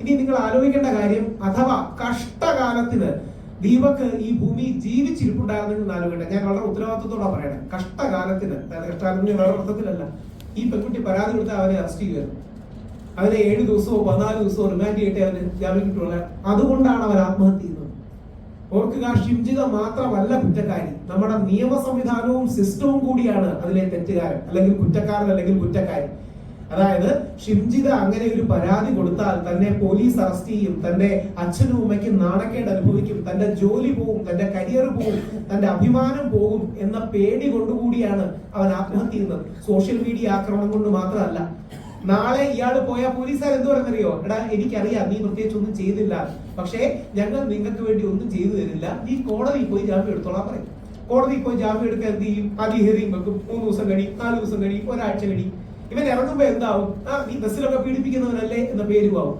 ഇനി നിങ്ങൾ ആലോചിക്കേണ്ട കാര്യം അഥവാ കഷ്ടകാലത്തിന് ദീപക് ഈ ഭൂമി ജീവിച്ചിരിപ്പുണ്ടായിരുന്നു എന്ന് ആലോചിക്കട്ടെ ഞാൻ വളരെ ഉത്തരവാദിത്വത്തോടെ പറയണേ. കഷ്ടകാലത്തിന് അതായത് കഷ്ടകാലത്തിന് വേറെ അർത്ഥത്തിലല്ല. ഈ പെൺകുട്ടി പരാതി കൊടുത്ത് അവനെ അറസ്റ്റ് ചെയ്യുമായിരുന്നു അവനെ ഏഴ് ദിവസമോ പതിനാല് ദിവസമോ റിമാൻഡ് ചെയ്യട്ടെ അവന് ജാമ്യം കിട്ടുള്ള അതുകൊണ്ടാണ് അവൻ ആത്മഹത്യ ചെയ്യുന്നത്. ഓർക്കുക ഷിംജിത മാത്രമല്ല കുറ്റക്കാരി. നമ്മുടെ നിയമ സംവിധാനവും സിസ്റ്റവും കൂടിയാണ് അതിലെ തെറ്റുകാരൻ. അല്ലെങ്കിൽ കുറ്റക്കാരൻ അല്ലെങ്കിൽ കുറ്റക്കാരി. അതായത് ഷിംജിത അങ്ങനെ ഒരു പരാതി കൊടുത്താൽ തന്നെ പോലീസ് അറസ്റ്റ് ചെയ്യും തന്റെ അച്ഛനും ഉമ്മയ്ക്കും നാണക്കേട് അനുഭവിക്കും തന്റെ ജോലി പോകും തന്റെ കരിയർ പോകും തന്റെ അഭിമാനം പോകും എന്ന പേടി കൊണ്ടുകൂടിയാണ് അവൻ ആത്മഹത്യ ചെയ്യുന്നത് സോഷ്യൽ മീഡിയ ആക്രമണം കൊണ്ട് മാത്രമല്ല. നാളെ ഇയാൾ പോയാൽ പോലീസുകാർ എന്ത് പറഞ്ഞറിയോ? എടാ എനിക്കറിയാം നീ പ്രത്യേകിച്ച് ഒന്നും ചെയ്തില്ല. പക്ഷേ ഞങ്ങൾ നിങ്ങൾക്ക് വേണ്ടി ഒന്നും ചെയ്തു തരില്ല. നീ കോടതിയിൽ പോയി ജാമ്യം എടുത്തോളാൻ പറയും. കോടതിയിൽ പോയി ജാമ്യം എടുക്കാൻ എന്ത് ചെയ്യും? അതി ഹിയറിംഗ് വെക്കും മൂന്ന് ദിവസം കഴിയും നാല് ദിവസം കഴിയും ഒരാഴ്ച കഴിയും. ഇവൻ ഇറങ്ങുമ്പോ എന്താവും? ആ നീ ബസ്സിലൊക്കെ പീഡിപ്പിക്കുന്നവനല്ലേ എന്ന പേരും ആവും